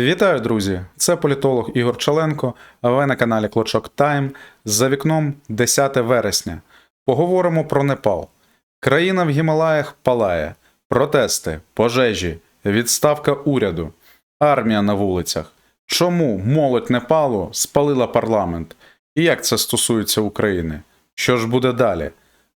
Вітаю, друзі! Це політолог Ігор Чаленко, а ви на каналі Клочок Тайм. За вікном 10 вересня. Поговоримо про Непал. Країна в Гімалаях палає, протести, пожежі, відставка уряду, армія на вулицях. Чому молодь Непалу спалила парламент? І як це стосується України? Що ж буде далі?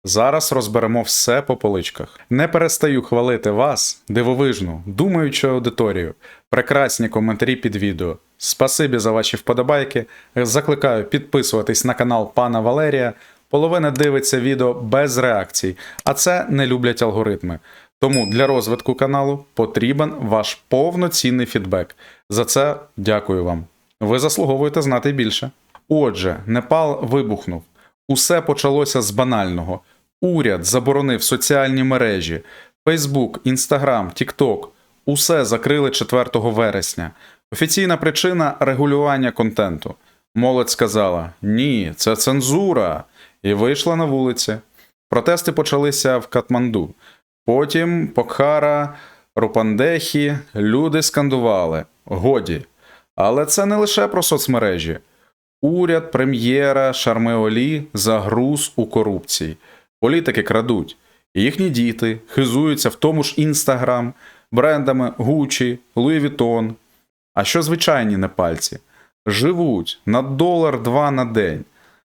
Зараз розберемо все по поличках. Не перестаю хвалити вас, дивовижну, думаючу аудиторію, прекрасні коментарі під відео. Спасибі за ваші вподобайки. Закликаю підписуватись на канал пана Валерія. Половина дивиться відео без реакцій, а це не люблять алгоритми. Тому для розвитку каналу потрібен ваш повноцінний фідбек. За це дякую вам. Ви заслуговуєте знати більше. Отже, Непал вибухнув. Усе почалося з банального. Уряд заборонив соціальні мережі, Facebook, Instagram, TikTok. Усе закрили 4 вересня. Офіційна причина регулювання контенту. Молодь сказала: ні, це цензура. І вийшла на вулиці. Протести почалися в Катманду. Потім Покхара, Рупандехі, люди скандували. Годі. Але це не лише про соцмережі. Уряд, прем'єра, Шармеолі загруз у корупції. Політики крадуть. Їхні діти хизуються в тому ж Інстаграм, брендами Гучі, Луї Вітон. А що звичайні непальці? Живуть на долар два на день.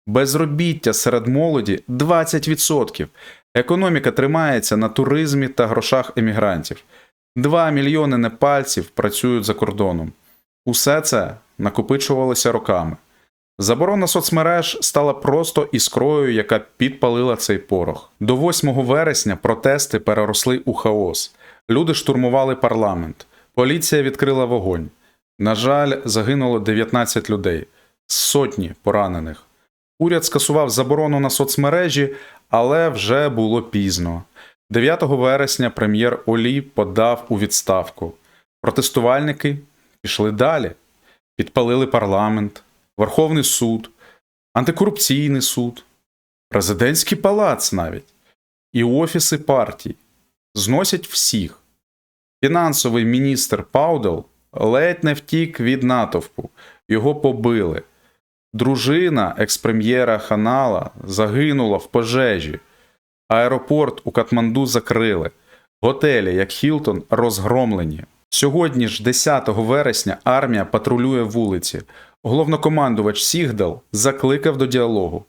Безробіття серед молоді 20%. Економіка тримається на туризмі та грошах емігрантів. 2 мільйони непальців працюють за кордоном. Усе це накопичувалося роками. Заборона соцмереж стала просто іскрою, яка підпалила цей порох. До 8 вересня протести переросли у хаос. Люди штурмували парламент. Поліція відкрила вогонь. На жаль, загинуло 19 людей, сотні поранених. Уряд скасував заборону на соцмережі, але вже було пізно. 9 вересня прем'єр Олі подав у відставку. Протестувальники пішли далі, підпалили парламент. Верховний суд, антикорупційний суд, президентський палац навіть і офіси партій зносять всіх. Фінансовий міністр Паудел ледь не втік від натовпу, його побили. Дружина експрем'єра Ханала загинула в пожежі. Аеропорт у Катманду закрили. Готелі, як Хілтон, розгромлені. Сьогодні ж, 10 вересня, армія патрулює вулиці. Головнокомандувач Сігдал закликав до діалогу.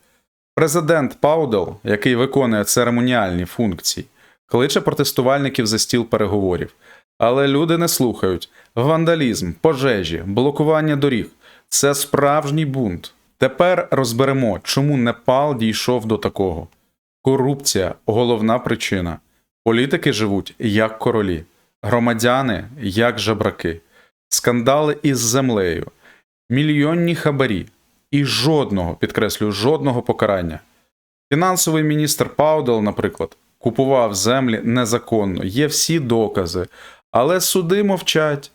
Президент Паудел, який виконує церемоніальні функції, кличе протестувальників за стіл переговорів. Але люди не слухають. Вандалізм, пожежі, блокування доріг це справжній бунт. Тепер розберемо, чому Непал дійшов до такого. Корупція головна причина. Політики живуть як королі, громадяни як жебраки, скандали із землею мільйонні хабарі і жодного, підкреслюю, жодного покарання. Фінансовий міністр Паудел, наприклад, купував землі незаконно, є всі докази, але суди мовчать.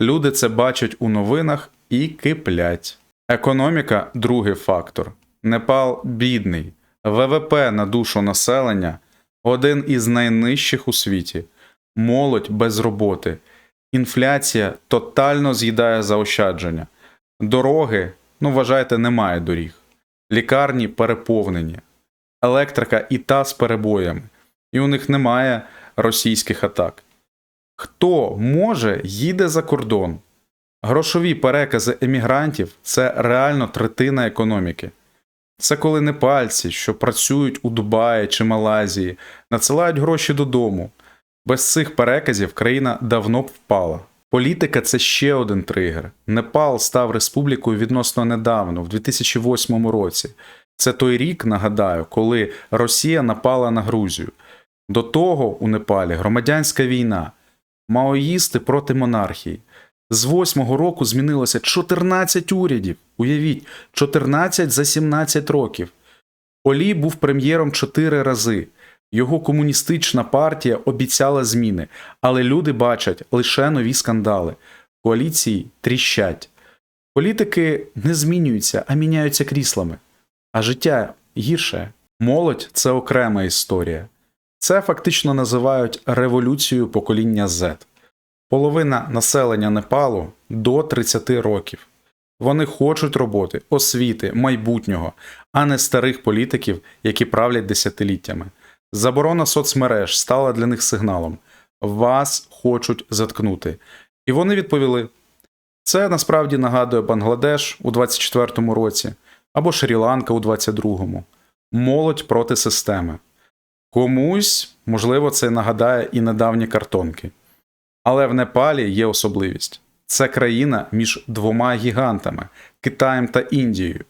Люди це бачать у новинах і киплять. Економіка другий фактор. Непал бідний, ВВП на душу населення один із найнижчих у світі, молодь без роботи, інфляція тотально з'їдає заощадження. Дороги, ну вважайте, немає доріг. Лікарні переповнені, електрика і та з перебоями, і у них немає російських атак. Хто може, їде за кордон. Грошові перекази емігрантів це реально третина економіки. Це коли непальці, що працюють у Дубаї чи Малайзії, надсилають гроші додому. Без цих переказів країна давно б впала. Політика це ще один тригер. Непал став республікою відносно недавно, в 2008 році. Це той рік, нагадаю, коли Росія напала на Грузію. До того у Непалі громадянська війна, маоїсти проти монархії. З восьмого року змінилося 14 урядів. Уявіть, 14 за 17 років. Олі був прем'єром 4 рази. Його комуністична партія обіцяла зміни, але люди бачать лише нові скандали. Коаліції тріщать. Політики не змінюються, а міняються кріслами. А життя гірше. Молодь це окрема історія. Це фактично називають революцією покоління Z. Половина населення Непалу до 30 років. Вони хочуть роботи, освіти, майбутнього, а не старих політиків, які правлять десятиліттями. Заборона соцмереж стала для них сигналом: вас хочуть заткнути. І вони відповіли: це насправді нагадує Бангладеш у 24-му році або Шрі-Ланка у 22-му. Молодь проти системи. Комусь, можливо, це нагадає і недавні картонки. Але в Непалі є особливість: це країна між двома гігантами Китаєм та Індією,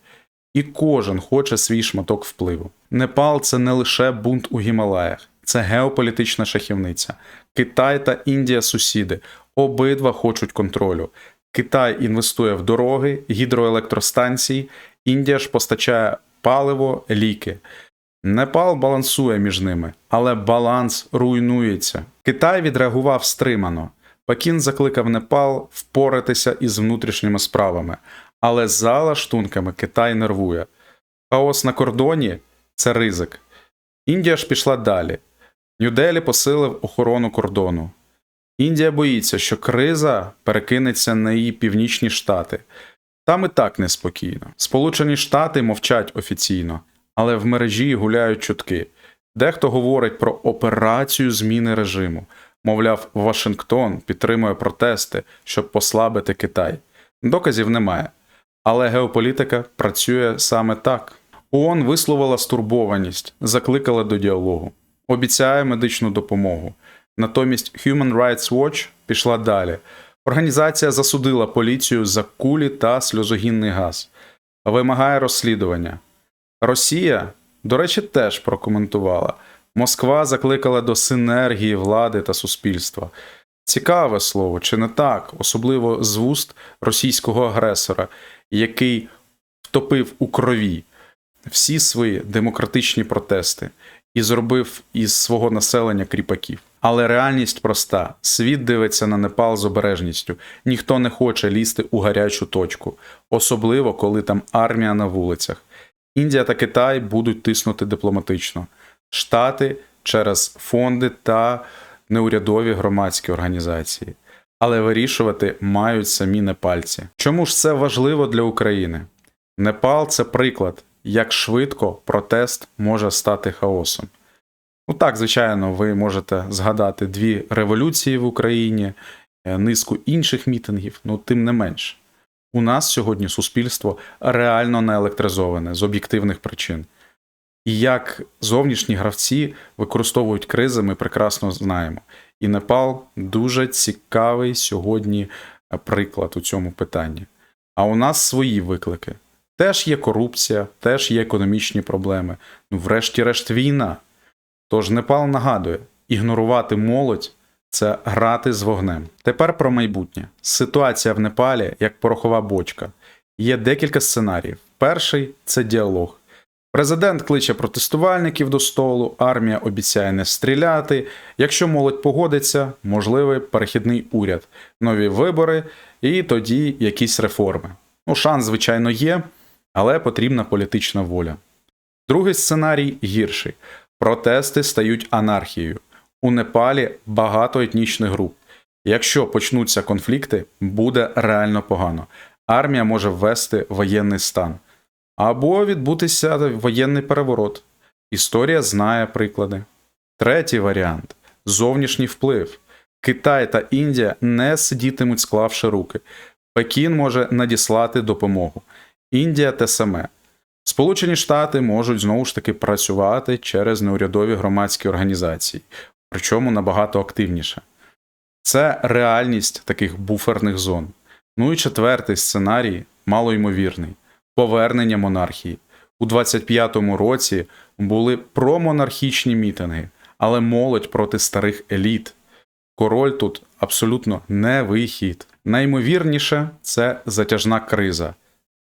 і кожен хоче свій шматок впливу. Непал це не лише бунт у Гімалаях, це геополітична шахівниця. Китай та Індія сусіди, обидва хочуть контролю. Китай інвестує в дороги, гідроелектростанції, Індія ж постачає паливо, ліки. Непал балансує між ними, але баланс руйнується. Китай відреагував стримано. Пекін закликав Непал впоратися із внутрішніми справами, але за лаштунками Китай нервує. Хаос на кордоні це ризик. Індія ж пішла далі. Нью-Делі посилив охорону кордону. Індія боїться, що криза перекинеться на її північні штати. Там і так неспокійно. Сполучені Штати мовчать офіційно, але в мережі гуляють чутки. Дехто говорить про операцію зміни режиму. Мовляв, Вашингтон підтримує протести, щоб послабити Китай. Доказів немає. Але геополітика працює саме так. ООН висловила стурбованість, закликала до діалогу, обіцяє медичну допомогу. Натомість Human Rights Watch пішла далі. Організація засудила поліцію за кулі та сльозогінний газ, вимагає розслідування. Росія, до речі, теж прокоментувала. Москва закликала до синергії влади та суспільства. Цікаве слово, чи не так, особливо з вуст російського агресора, який втопив у крові всі свої демократичні протести і зробив із свого населення кріпаків. Але реальність проста: світ дивиться на Непал з обережністю. Ніхто не хоче лізти у гарячу точку, особливо коли там армія на вулицях. Індія та Китай будуть тиснути дипломатично, Штати через фонди та неурядові громадські організації. Але вирішувати мають самі непальці. Чому ж це важливо для України? Непал це приклад, як швидко протест може стати хаосом. Ну так, звичайно, ви можете згадати дві революції в Україні, е, низку інших мітингів, ну тим не менш. У нас сьогодні суспільство реально не електризоване з об'єктивних причин. І як зовнішні гравці використовують кризи, ми прекрасно знаємо. І Непал дуже цікавий сьогодні е, приклад у цьому питанні. А у нас свої виклики. Теж є корупція, теж є економічні проблеми. Ну, врешті-решт, війна. Тож Непал нагадує: ігнорувати молодь це грати з вогнем. Тепер про майбутнє. Ситуація в Непалі як порохова бочка. Є декілька сценаріїв. Перший це діалог. Президент кличе протестувальників до столу, армія обіцяє не стріляти. Якщо молодь погодиться, можливий перехідний уряд, нові вибори і тоді якісь реформи. Ну, шанс, звичайно, є, але потрібна політична воля. Другий сценарій гірший. Протести стають анархією. У Непалі багато етнічних груп. Якщо почнуться конфлікти, буде реально погано. Армія може ввести воєнний стан або відбутися воєнний переворот. Історія знає приклади. Третій варіант зовнішній вплив. Китай та Індія не сидітимуть, склавши руки. Пекін може надіслати допомогу. Індія те саме. Сполучені Штати можуть знову ж таки працювати через неурядові громадські організації, причому набагато активніше. Це реальність таких буферних зон. Ну і четвертий сценарій малоймовірний повернення монархії. У 25-му році були промонархічні мітинги, але молодь проти старих еліт. Король тут абсолютно не вихід. Наймовірніше це затяжна криза.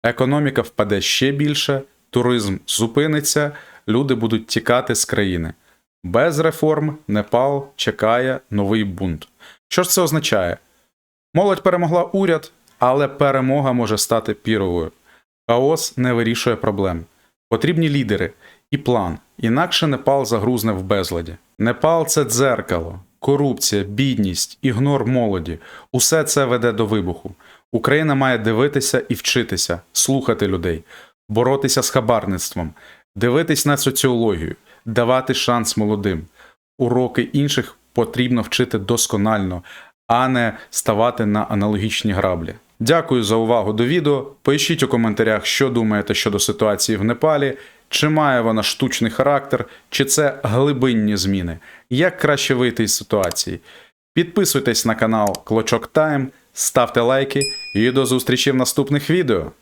Економіка впаде ще більше, туризм зупиниться, люди будуть тікати з країни. Без реформ Непал чекає новий бунт. Що ж це означає? Молодь перемогла уряд, але перемога може стати піровою. Хаос не вирішує проблем. Потрібні лідери і план, інакше Непал загрузне в безладі. Непал це дзеркало. корупція, бідність, ігнор молоді усе це веде до вибуху. Україна має дивитися і вчитися, слухати людей, боротися з хабарництвом, дивитись на соціологію, давати шанс молодим. Уроки інших потрібно вчити досконально, а не ставати на аналогічні граблі. Дякую за увагу до відео. Пишіть у коментарях, що думаєте щодо ситуації в Непалі, чи має вона штучний характер, чи це глибинні зміни, як краще вийти із ситуації. Підписуйтесь на канал Клочок Тайм, ставте лайки і до зустрічі в наступних відео.